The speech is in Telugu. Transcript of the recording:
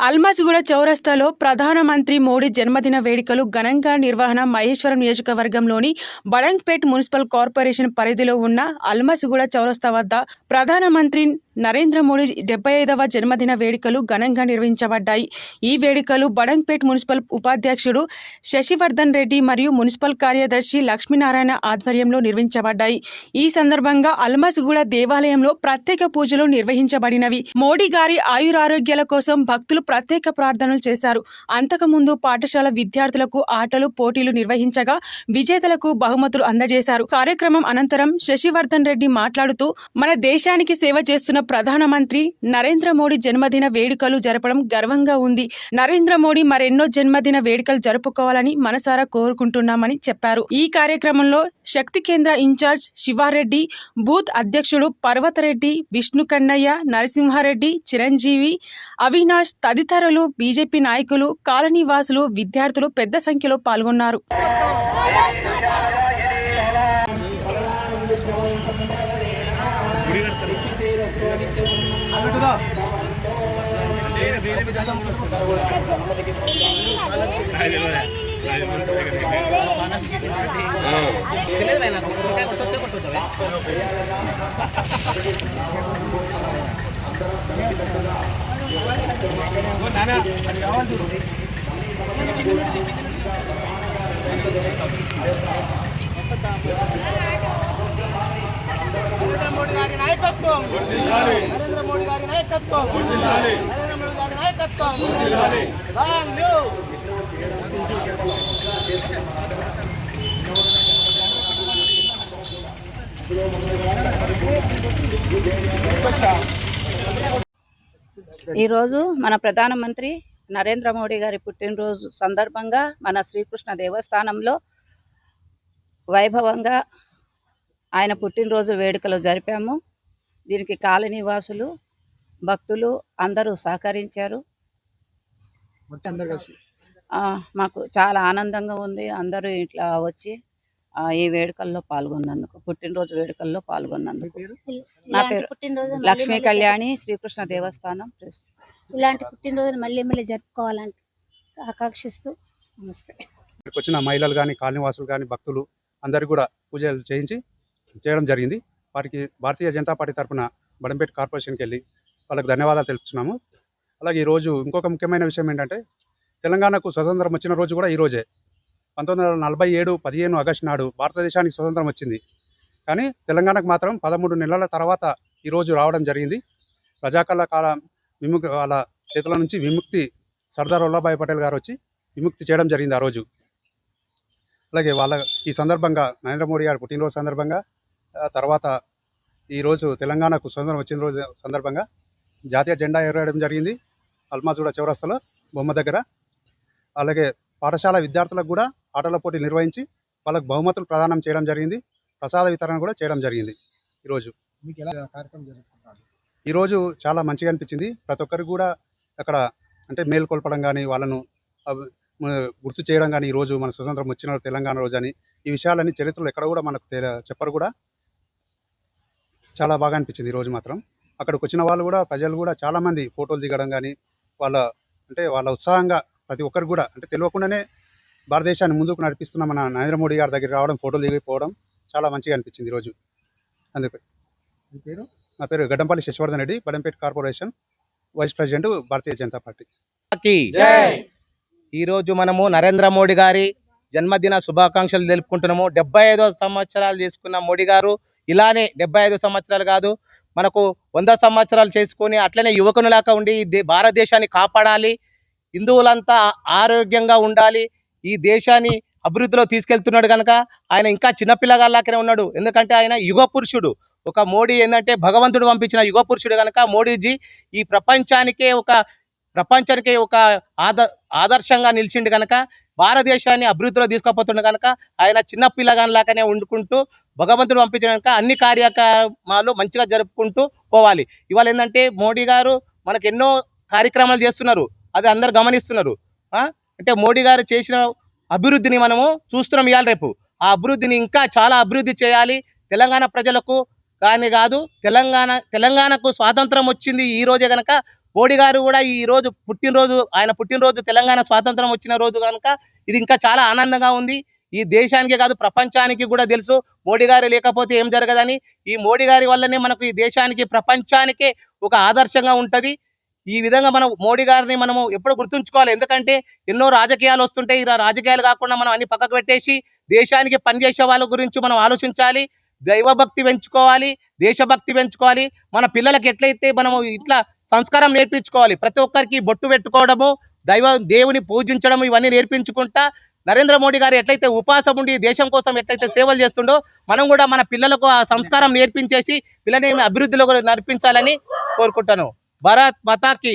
అల్మాజ్గూడ చౌరస్తాలో ప్రధానమంత్రి మోడీ జన్మదిన వేడుకలు ఘనంగా నిర్వహణ మహేశ్వరం నియోజకవర్గంలోని బడంగ్పేట్ మున్సిపల్ కార్పొరేషన్ పరిధిలో ఉన్న అల్మాజ్గూడ చౌరస్తా వద్ద ప్రధానమంత్రి నరేంద్ర మోడీ డెబ్బై ఐదవ జన్మదిన వేడుకలు ఘనంగా నిర్వహించబడ్డాయి. ఈ వేడుకలు బడంగ్పేట్ మున్సిపల్ ఉపాధ్యక్షుడు శశివర్ధన్ రెడ్డి మరియు మున్సిపల్ కార్యదర్శి లక్ష్మీనారాయణ ఆధ్వర్యంలో నిర్వహించబడ్డాయి. ఈ సందర్భంగా అల్మస్గూడ దేవాలయంలో ప్రత్యేక పూజలు నిర్వహించబడినవి. మోడీ గారి ఆయురారోగ్యాల కోసం భక్తులు ప్రత్యేక ప్రార్థనలు చేశారు. అంతకుముందు పాఠశాల విద్యార్థులకు ఆటలు పోటీలు నిర్వహించగా విజేతలకు బహుమతులు అందజేశారు. కార్యక్రమం అనంతరం శశివర్ధన్ రెడ్డి మాట్లాడుతూ మన దేశానికి సేవ చేస్తున్న ప్రధానమంత్రి నరేంద్ర మోడీ జన్మదిన వేడుకలు జరపడం గర్వంగా ఉంది. నరేంద్ర మోడీ మరెన్నో జన్మదిన వేడుకలు జరుపుకోవాలని మనసారా కోరుకుంటున్నామని చెప్పారు. ఈ కార్యక్రమంలో శక్తి కేంద్ర ఇన్ఛార్జ్ శివారెడ్డి బూత్ అధ్యక్షుడు పర్వతరెడ్డి విష్ణు కన్నయ్య నరసింహారెడ్డి చిరంజీవి అవినాష్ తదితరులు బీజేపీ నాయకులు కాలనీవాసులు విద్యార్థులు పెద్ద సంఖ్యలో పాల్గొన్నారు. నరేంద్ర మోడీ గారి నాయకత్వం నరేంద్ర మోడీ గారి నాయకత్వం. నరేంద్ర మోడీ గారి నాయకత్వం. ఈరోజు మన ప్రధానమంత్రి నరేంద్ర మోడీ గారి పుట్టినరోజు సందర్భంగా మన శ్రీకృష్ణ దేవస్థానంలో వైభవంగా ఆయన పుట్టినరోజు వేడుకలు జరిపాము. దీనికి కాలనీవాసులు భక్తులు అందరూ సహకరించారు. మాకు చాలా ఆనందంగా ఉంది. అందరూ ఇట్లా వచ్చి ఆ, ఈ వేడుకల్లో పాల్గొన్నందుకు పుట్టినరోజు వేడుకల్లో పాల్గొన్నందుకు. నా పేరు లక్ష్మీ కళ్యాణి శ్రీకృష్ణ దేవస్థానం ఇలాంటి పుట్టినరోజు మళ్ళీ మళ్ళీ జరుపుకోవాలని ఆకాంక్షిస్తూ నమస్తే. ఇక్కడికి వచ్చిన మహిళలు కానీ కాలనీవాసులు కానీ భక్తులు అందరికీ కూడా పూజలు చేయించి చేయడం జరిగింది. వారికి భారతీయ జనతా పార్టీ తరఫున బడంపేట కార్పొరేషన్కి వెళ్ళి వాళ్ళకి ధన్యవాదాలు తెలుపుతున్నాము. అలాగే ఈరోజు ఇంకొక ముఖ్యమైన విషయం ఏంటంటే తెలంగాణకు స్వతంత్రం వచ్చిన రోజు కూడా ఈ రోజే. పంతొమ్మిది వందల నలభై ఏడు పదిహేను ఆగస్టు నాడు భారతదేశానికి స్వతంత్రం వచ్చింది. కానీ తెలంగాణకు మాత్రం పదమూడు నెలల తర్వాత ఈరోజు రావడం జరిగింది. ప్రజాకళ కాల విముక్తి వాళ్ళ చేతుల నుంచి విముక్తి సర్దార్ వల్లభాయ్ పటేల్ గారు వచ్చి విముక్తి చేయడం జరిగింది ఆ రోజు. అలాగే వాళ్ళ ఈ సందర్భంగా నరేంద్ర మోడీ గారు పుట్టినరోజు సందర్భంగా తర్వాత ఈరోజు తెలంగాణకు స్వతంత్రం వచ్చిన రోజు సందర్భంగా జాతీయ జెండా ఎగరడం జరిగింది. అల్మాజూడ చౌరస్తాలో బొమ్మ దగ్గర. అలాగే పాఠశాల విద్యార్థులకు కూడా ఆటల పోటీ నిర్వహించి వాళ్ళకు బహుమతులు ప్రదానం చేయడం జరిగింది. ప్రసాద వితరణ కూడా చేయడం జరిగింది ఈరోజు. మీకు ఎలా కార్యక్రమం జరుగుతున్నారు ఈరోజు చాలా మంచిగా అనిపించింది. ప్రతి ఒక్కరికి కూడా అక్కడ అంటే మేల్కొల్పడం కానీ వాళ్ళను గుర్తు చేయడం కానీ ఈరోజు మన స్వతంత్రం వచ్చిన తెలంగాణ రోజు అని ఈ విషయాలన్నీ చరిత్రలో ఎక్కడ కూడా మనకు చెప్పరు కూడా చాలా బాగా అనిపించింది ఈరోజు మాత్రం. అక్కడికి వచ్చిన వాళ్ళు కూడా ప్రజలు కూడా చాలామంది ఫోటోలు దిగడం కానీ వాళ్ళ అంటే వాళ్ళ ఉత్సాహంగా ప్రతి ఒక్కరు కూడా అంటే తెలియకుండానే భారతదేశాన్ని ముందుకు నడిపిస్తున్న మన నరేంద్ర మోడీ గారి దగ్గర రావడం ఫోటోలు దిగిపోవడం చాలా మంచిగా అనిపించింది ఈరోజు. అందుకే. మీ పేరు? నా పేరు Gaddampalli Shashivardhan Reddy Badampet corporation vice president Bharatiya Janata party. కి ఈ రోజు మనము నరేంద్ర మోడీ గారి జన్మదిన శుభాకాంక్షలు తెలుపుకుంటున్నాము. డెబ్బై ఐదో సంవత్సరాలు చేసుకున్న మోడీ గారు ఇలానే డెబ్బై ఐదు సంవత్సరాలు కాదు మనకు వంద సంవత్సరాలు చేసుకొని అట్లనే యువకునిలాగా ఉండి ఈ దే- భారతదేశాన్ని కాపాడాలి హిందువులంతా ఆరోగ్యంగా ఉండాలి ఈ దేశాన్ని అభివృద్ధిలో తీసుకెళ్తున్నాడు కనుక ఆయన ఇంకా చిన్నపిల్లగాళ్ళాకనే ఉన్నాడు. ఎందుకంటే ఆయన యుగ పురుషుడు. ఒక మోడీ ఏంటంటే భగవంతుడు పంపించిన యుగ పురుషుడు కనుక మోడీజీ ఈ ప్రపంచానికే ఒక ప్రపంచానికి ఒక ఆద ఆదర్శంగా నిలిచిండు కనుక భారతదేశాన్ని అభివృద్ధిలో తీసుకుపోతుండే కనుక ఆయన చిన్న పిల్లగానిలాగానే వండుకుంటూ భగవంతుడు పంపించిన అన్ని కార్యక్రమాలు మంచిగా జరుపుకుంటూ పోవాలి. ఇవాళ ఏంటంటే మోడీ గారు మనకు ఎన్నో కార్యక్రమాలు చేస్తున్నారు. అది అందరు గమనిస్తున్నారు. అంటే మోడీ గారు చేసిన అభివృద్ధిని మనము చూస్తున్నాం ఇవాళ రేపు. ఆ అభివృద్ధిని ఇంకా చాలా అభివృద్ధి చేయాలి. తెలంగాణ ప్రజలకు కానీ కాదు తెలంగాణ తెలంగాణకు స్వాతంత్రం వచ్చింది ఈ రోజే కనుక మోడీ గారు కూడా ఈ రోజు పుట్టినరోజు ఆయన పుట్టినరోజు తెలంగాణ స్వాతంత్రం వచ్చిన రోజు కనుక ఇది ఇంకా చాలా ఆనందంగా ఉంది. ఈ దేశానికే కాదు ప్రపంచానికి కూడా తెలుసు. మోడీ గారు లేకపోతే ఏం జరగదని. ఈ మోడీ గారి వల్లనే మనకు ఈ దేశానికి ప్రపంచానికే ఒక ఆదర్శంగా ఉంటది. ఈ విధంగా మనం మోడీ గారిని మనము ఎప్పుడు గుర్తుంచుకోవాలి. ఎందుకంటే ఎన్నో రాజకీయాలు వస్తుంటాయి ఈ రాజకీయాలు కాకుండా మనం అన్ని పక్కకు పెట్టేసి దేశానికి పనిచేసే వాళ్ళ గురించి మనం ఆలోచించాలి. దైవభక్తి పెంచుకోవాలి దేశభక్తి పెంచుకోవాలి. మన పిల్లలకి ఎట్లయితే మనము ఇట్లా సంస్కారం నేర్పించుకోవాలి ప్రతి ఒక్కరికి బొట్టు పెట్టుకోవడము దైవ దేవుని పూజించడం ఇవన్నీ నేర్పించుకుంటా నరేంద్ర మోడీ గారు ఎట్లయితే ఉపాసం ఉండి దేశం కోసం ఎట్లయితే సేవలు చేస్తుండో మనం కూడా మన పిల్లలకు ఆ సంస్కారం నేర్పించేసి పిల్లని అభివృద్ధిలో కూడా నడిపించాలని కోరుకుంటాను. భారత్ మతాకి